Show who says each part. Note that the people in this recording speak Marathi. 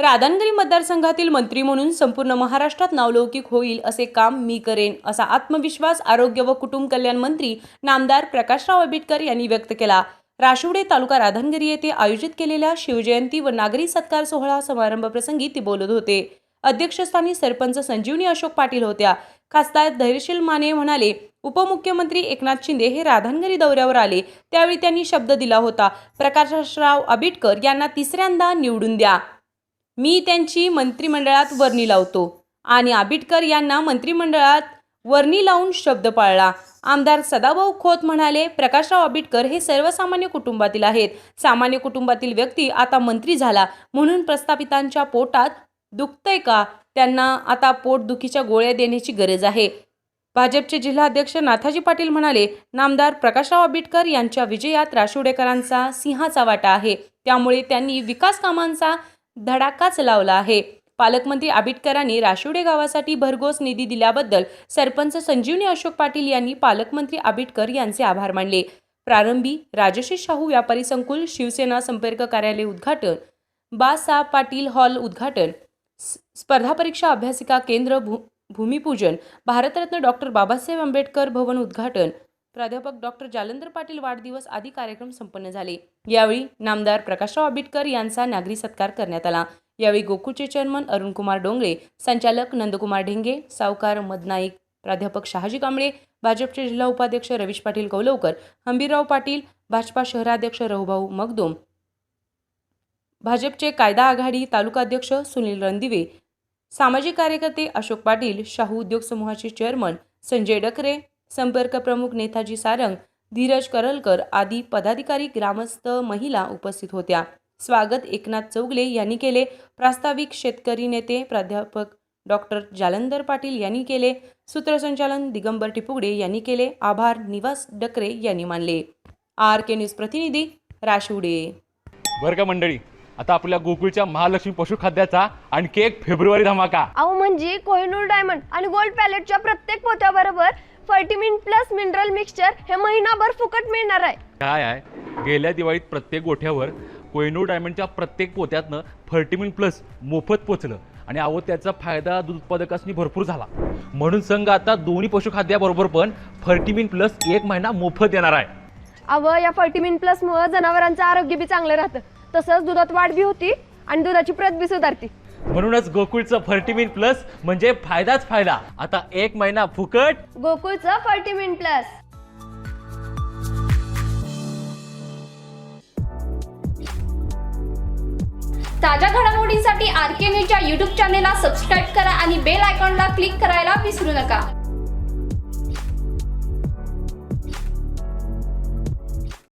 Speaker 1: राधानगरी मतदारसंघातील मंत्री म्हणून संपूर्ण महाराष्ट्रात नावलौकिक होईल असे काम मी करेन असा आत्मविश्वास आरोग्य व कुटुंब कल्याण मंत्री नामदार प्रकाशराव आंबेडकर यांनी व्यक्त केला. राशिवडे तालुका राधानगरी येथे आयोजित केलेल्या शिवजयंती व नागरी सत्कार सोहळा समारंभ प्रसंगी ते बोलत होते. अध्यक्षस्थानी सरपंच संजीवनी अशोक पाटील होत्या. खासदार धैर्यशील माने म्हणाले उपमुख्यमंत्री एकनाथ शिंदे हे राधानगरी दौऱ्यावर आले. त्यावेळी त्यांनी शब्द दिला होता प्रकाशराव आंबेडकर यांना तिसऱ्यांदा निवडून द्या. मी त्यांची मंत्रिमंडळात वर्णी लावतो. आणि आंबेडकर यांना मंत्रिमंडळात वर्णी लावून शब्द पाळला. आमदार सदाभाऊ खोत म्हणाले प्रकाशराव आंबेडकर हे सर्वसामान्य कुटुंबातील आहेत. सामान्य कुटुंबातील व्यक्ती आता मंत्री झाला. म्हणून प्रस्थापितांच्या पोटात दुखतंय का? त्यांना आता पोटदुखीच्या गोळ्या देण्याची गरज आहे. भाजपचे जिल्हाध्यक्ष नाथाजी पाटील म्हणाले नामदार प्रकाशराव आंबेडकर यांच्या विजयात राशिवडेकरांचा सिंहाचा वाटा आहे. त्यामुळे त्यांनी विकास कामांचा धडाकाच लावला आहे. पालकमंत्री आंबेडकरांनी राशिवडे गावासाठी भरघोस निधी दिल्याबद्दल सरपंच संजीवनी अशोक पाटील यांनी पालकमंत्री आबिटकर यांचे आभार मानले. प्रारंभी राजश्री शाहू व्यापारी संकुल शिवसेना संपर्क कार्यालय उद्घाटन बासा पाटील हॉल उद्घाटन स्पर्धा परीक्षा अभ्यासिका केंद्र भू भूमिपूजन भारतरत्न डॉक्टर बाबासाहेब आंबेडकर भवन उद्घाटन प्राध्यापक डॉक्टर जालंधर पाटील वाढदिवस आदी कार्यक्रम संपन्न झाले. यावेळी नामदार प्रकाशराव आंबेडकर यांचा नागरी सत्कार करण्यात आला. यावेळी गोकुळचे चेअरमन अरुणकुमार डोंगरे संचालक नंदकुमार ढेंगे सावकार मदनाईक प्राध्यापक शहाजी कांबळे भाजपचे जिल्हा उपाध्यक्ष रवीश पाटील कौलवकर हंबीरराव पाटील भाजपा शहराध्यक्ष रहुभाऊ मगदोम भाजपचे कायदा आघाडी तालुकाध्यक्ष सुनील रणदिवे सामाजिक कार्यकर्ते अशोक पाटील शाहू उद्योग समूहाचे चेअरमन संजय डकरे संपर्क प्रमुख नेताजी सारंग धीरज करलकर आदी पदाधिकारी ग्रामस्थ महिला उपस्थित होत्या. स्वागत एकनाथ चौगले यांनी केले. प्रास्ताविक शेतकरी नेते प्राध्यापक डॉक्टर जालंधर पाटील यांनी केले. सूत्रसंचालन दिगंबर टिपुगडे यांनी केले. आभार निवास डकरे यांनी मानले. आर के न्यूज प्रतिनिधी राशिवडे
Speaker 2: बरं का मंडळी आता आपल्या गोकुळच्या महालक्ष्मी पशुखाद्याचा आणखी एक फेब्रुवारी धमाका.
Speaker 3: अहो म्हणजे कोहिनूर डायमंड आणि गोल्ड पॅलेटच्या प्रत्येक पोत्याबरोबर फर्टिमिन प्लस मिनरल मिक्सचर हे महिनाभर फुकट मिळणार आहे.
Speaker 2: काय आहे? गेल्या दिवाळीत प्रत्येक गोठ्यावर कोहिनूर डायमंडच्या प्रत्येक पोत्यातनं फर्टिमिन प्लस मोफत पोचलं आणि अहो त्याचा फायदा दूध उत्पादकांनी भरपूर झाला. म्हणून संघ आता दोन्ही पशुखाद्याबरोबर पण फर्टिमिन प्लस एक महिना मोफत देणार आहे.
Speaker 3: अव या फर्टिमिन प्लस मुळे जनावरांचं आरोग्य बी चांगलं राहतं. तसंच दुधात वाढ बी होती आणि दुधाची प्रत बी सुधारते.
Speaker 2: म्हणूनच गोकुळचं फर्टिमिन प्लस म्हणजे फायदाच फायदा. आता एक महिना फुकट.
Speaker 3: गोकुळचं फर्टिमिन प्लस.
Speaker 4: ताज्या घडामोडींसाठी आर के न्यूजच्या यूट्यूब चॅनेलला सबस्क्राईब करा आणि बेल आयकॉनला क्लिक करायला विसरू नका.